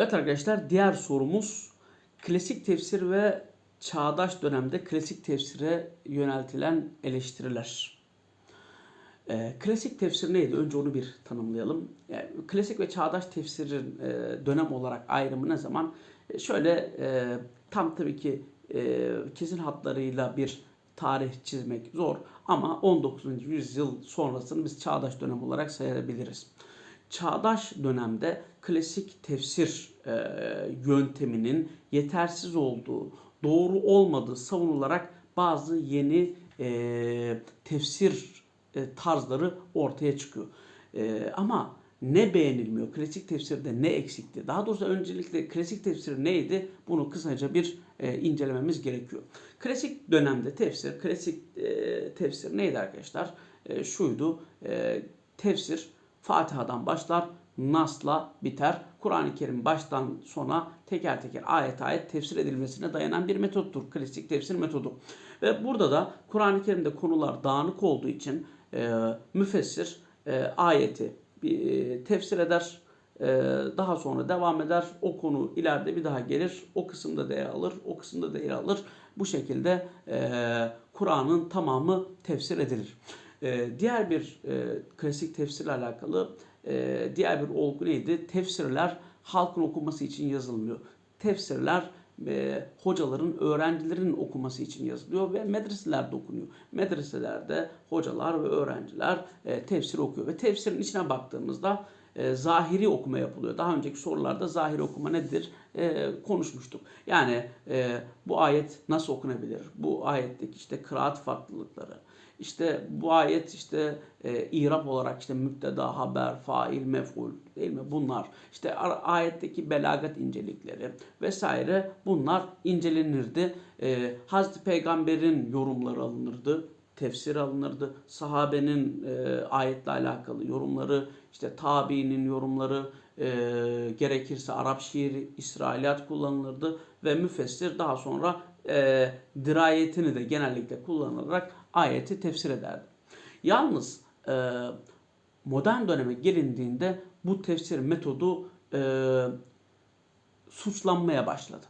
Evet arkadaşlar diğer sorumuz klasik tefsir ve çağdaş dönemde klasik tefsire yöneltilen eleştiriler. Ee, klasik tefsir neydi? Önce onu bir tanımlayalım. Yani klasik ve çağdaş tefsirin e, dönem olarak ayrımı ne zaman? E, şöyle e, tam tabii ki e, kesin hatlarıyla bir tarih çizmek zor ama 19. yüzyıl sonrasını biz çağdaş dönem olarak sayabiliriz. Çağdaş dönemde klasik tefsir e, yönteminin yetersiz olduğu, doğru olmadığı savunularak bazı yeni e, tefsir e, tarzları ortaya çıkıyor. E, ama ne beğenilmiyor? Klasik tefsirde ne eksikti? Daha doğrusu öncelikle klasik tefsir neydi? Bunu kısaca bir e, incelememiz gerekiyor. Klasik dönemde tefsir, klasik e, tefsir neydi arkadaşlar? E, şuydu. E, tefsir Fatiha'dan başlar, Nas'la biter. Kur'an-ı Kerim baştan sona teker teker ayet ayet tefsir edilmesine dayanan bir metottur. Klasik tefsir metodu. Ve burada da Kur'an-ı Kerim'de konular dağınık olduğu için e, müfessir e, ayeti e, tefsir eder. E, daha sonra devam eder. O konu ileride bir daha gelir. O kısımda da alır. O kısımda da alır. Bu şekilde e, Kur'an'ın tamamı tefsir edilir. E, diğer bir e, klasik tefsirle alakalı e, diğer bir olgu neydi? Tefsirler halkın okuması için yazılmıyor. Tefsirler e, hocaların, öğrencilerin okuması için yazılıyor ve medreselerde okunuyor. Medreselerde hocalar ve öğrenciler e, tefsir okuyor ve tefsirin içine baktığımızda e, zahiri okuma yapılıyor. Daha önceki sorularda zahiri okuma nedir konuşmuştuk. Yani bu ayet nasıl okunabilir? Bu ayetteki işte kıraat farklılıkları, işte bu ayet işte e, irap olarak işte müpteda, haber, fail, mef'ul değil mi? Bunlar işte ayetteki belagat incelikleri vesaire bunlar incelenirdi. E, Hazreti Peygamber'in yorumları alınırdı tefsir alınırdı. Sahabenin e, ayetle alakalı yorumları, işte tabiinin yorumları, e, gerekirse Arap şiiri, İsrailiyat kullanılırdı ve müfessir daha sonra e, dirayetini de genellikle kullanılarak ayeti tefsir ederdi. Yalnız e, modern döneme gelindiğinde bu tefsir metodu e, suçlanmaya başladı.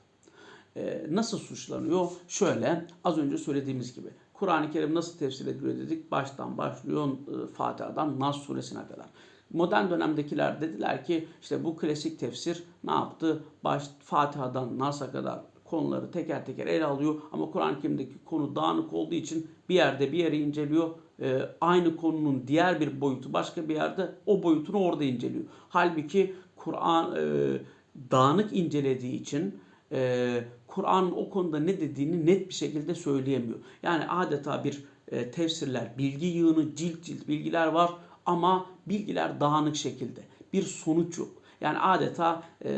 E, nasıl suçlanıyor? Şöyle az önce söylediğimiz gibi Kur'an-ı Kerim nasıl tefsir ediliyor dedik. Baştan başlıyor e, Fatiha'dan Nas suresine kadar. Modern dönemdekiler dediler ki işte bu klasik tefsir ne yaptı? Baş, Fatiha'dan Nas'a kadar konuları teker teker ele alıyor ama Kur'an-ı Kerim'deki konu dağınık olduğu için bir yerde bir yeri inceliyor. Ee, aynı konunun diğer bir boyutu başka bir yerde o boyutunu orada inceliyor. Halbuki Kur'an e, dağınık incelediği için e, Kur'an o konuda ne dediğini net bir şekilde söyleyemiyor. Yani adeta bir e, tefsirler, bilgi yığını, cilt cilt bilgiler var ama bilgiler dağınık şekilde. Bir sonuç yok. Yani adeta e,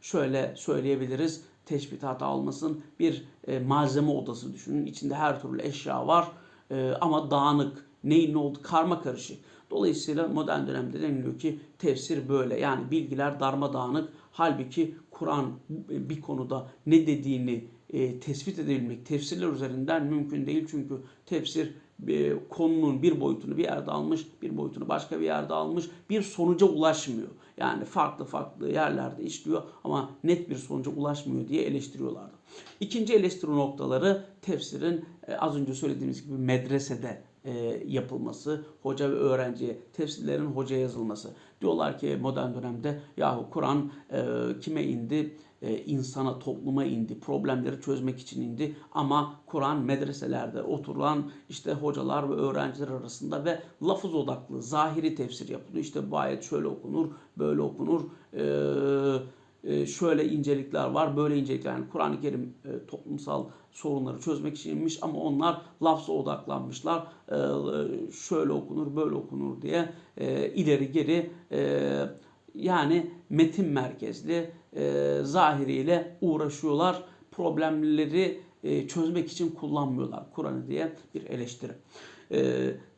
şöyle söyleyebiliriz teşbih hata almasın bir e, malzeme odası düşünün. İçinde her türlü eşya var e, ama dağınık. Neyin ne oldu? Karma karışık. Dolayısıyla modern dönemde deniliyor ki tefsir böyle. Yani bilgiler darmadağınık. Halbuki Kur'an bir konuda ne dediğini e, tespit edebilmek tefsirler üzerinden mümkün değil. Çünkü tefsir e, konunun bir boyutunu bir yerde almış, bir boyutunu başka bir yerde almış, bir sonuca ulaşmıyor. Yani farklı farklı yerlerde işliyor ama net bir sonuca ulaşmıyor diye eleştiriyorlardı. İkinci eleştiri noktaları tefsirin e, az önce söylediğimiz gibi medresede e, yapılması, hoca ve öğrenciye, tefsirlerin hoca yazılması. Diyorlar ki modern dönemde yahu Kur'an e, kime indi? E, insana, topluma indi. Problemleri çözmek için indi. Ama Kur'an medreselerde oturulan işte hocalar ve öğrenciler arasında ve lafız odaklı, zahiri tefsir yapılıyor. İşte bu ayet şöyle okunur, böyle okunur. Eee e, şöyle incelikler var, böyle incelikler. Yani Kur'an-ı Kerim e, toplumsal sorunları çözmek için inmiş ama onlar lafza odaklanmışlar. E, şöyle okunur, böyle okunur diye ileri geri yani metin merkezli zahiriyle uğraşıyorlar. Problemleri çözmek için kullanmıyorlar Kur'an'ı diye bir eleştiri.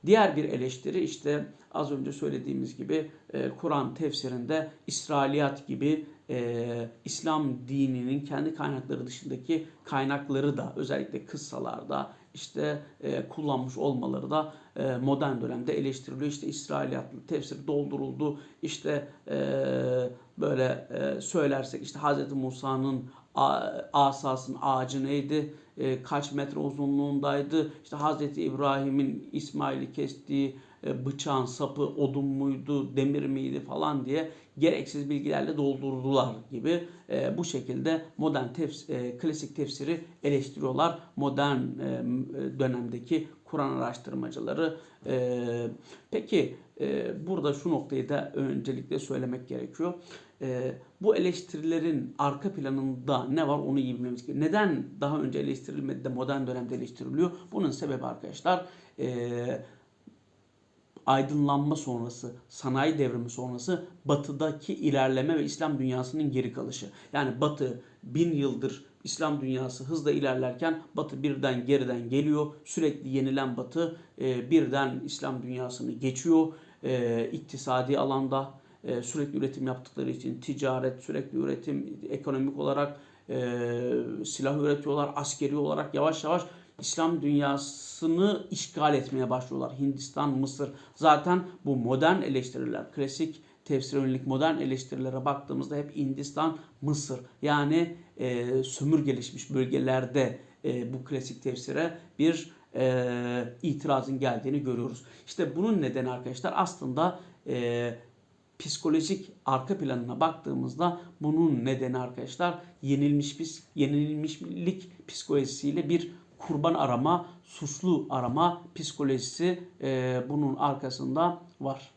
Diğer bir eleştiri işte az önce söylediğimiz gibi Kur'an tefsirinde İsrailiyat gibi e, İslam dininin kendi kaynakları dışındaki kaynakları da özellikle kıssalarda işte e, kullanmış olmaları da e, modern dönemde eleştiriliyor. İşte İsrailiyatlı tefsir dolduruldu. İşte e, böyle e, söylersek işte Hz. Musa'nın a- asasının ağacı neydi? E, kaç metre uzunluğundaydı? İşte Hz. İbrahim'in İsmail'i kestiği bıçağın sapı odun muydu, demir miydi falan diye gereksiz bilgilerle doldurdular gibi e, bu şekilde modern tefs- e, klasik tefsiri eleştiriyorlar. Modern e, dönemdeki Kur'an araştırmacıları. E, peki e, burada şu noktayı da öncelikle söylemek gerekiyor. E, bu eleştirilerin arka planında ne var onu iyi bilmemiz gerekiyor. Neden daha önce eleştirilmedi de modern dönemde eleştiriliyor? Bunun sebebi arkadaşlar e, aydınlanma sonrası, sanayi devrimi sonrası batıdaki ilerleme ve İslam dünyasının geri kalışı. Yani batı bin yıldır İslam dünyası hızla ilerlerken batı birden geriden geliyor. Sürekli yenilen batı e, birden İslam dünyasını geçiyor. E, iktisadi alanda e, sürekli üretim yaptıkları için ticaret, sürekli üretim, ekonomik olarak e, silah üretiyorlar, askeri olarak yavaş yavaş İslam dünyasını işgal etmeye başlıyorlar. Hindistan, Mısır. Zaten bu modern eleştiriler, klasik tefsir yönelik modern eleştirilere baktığımızda hep Hindistan, Mısır yani e, sömürgeleşmiş bölgelerde e, bu klasik tefsire bir e, itirazın geldiğini görüyoruz. İşte bunun nedeni arkadaşlar aslında e, psikolojik arka planına baktığımızda bunun nedeni arkadaşlar yenilmiş yenilmişlik psikolojisiyle bir kurban arama, suçlu arama psikolojisi e, bunun arkasında var.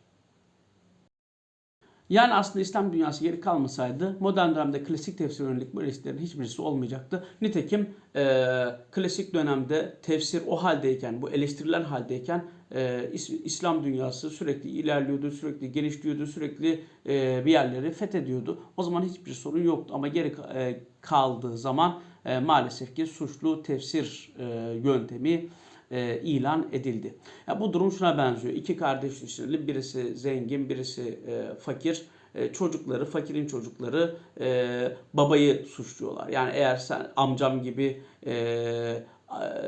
Yani aslında İslam dünyası geri kalmasaydı modern dönemde klasik tefsir yönelik bu eleştirilerin hiçbirisi olmayacaktı. Nitekim e, klasik dönemde tefsir o haldeyken, bu eleştirilen haldeyken e, İs- İslam dünyası sürekli ilerliyordu, sürekli gelişiyordu, sürekli e, bir yerleri fethediyordu. O zaman hiçbir sorun yoktu ama geri e, kaldığı zaman e, maalesef ki suçlu tefsir e, yöntemi e, ilan edildi. Ya bu durum şuna benziyor. İki kardeş düşünelim. Birisi zengin, birisi e, fakir. E, çocukları, fakirin çocukları e, babayı suçluyorlar. Yani eğer sen amcam gibi e,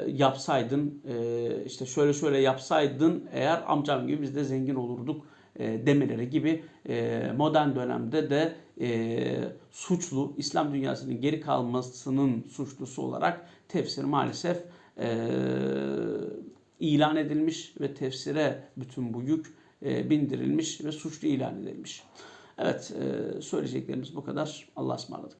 yapsaydın, e, işte şöyle şöyle yapsaydın eğer amcam gibi biz de zengin olurduk e, demeleri gibi e, modern dönemde de e, suçlu, İslam dünyasının geri kalmasının suçlusu olarak tefsir maalesef e, ilan edilmiş ve tefsire bütün bu yük e, bindirilmiş ve suçlu ilan edilmiş. Evet, e, söyleyeceklerimiz bu kadar. Allah'a ısmarladık.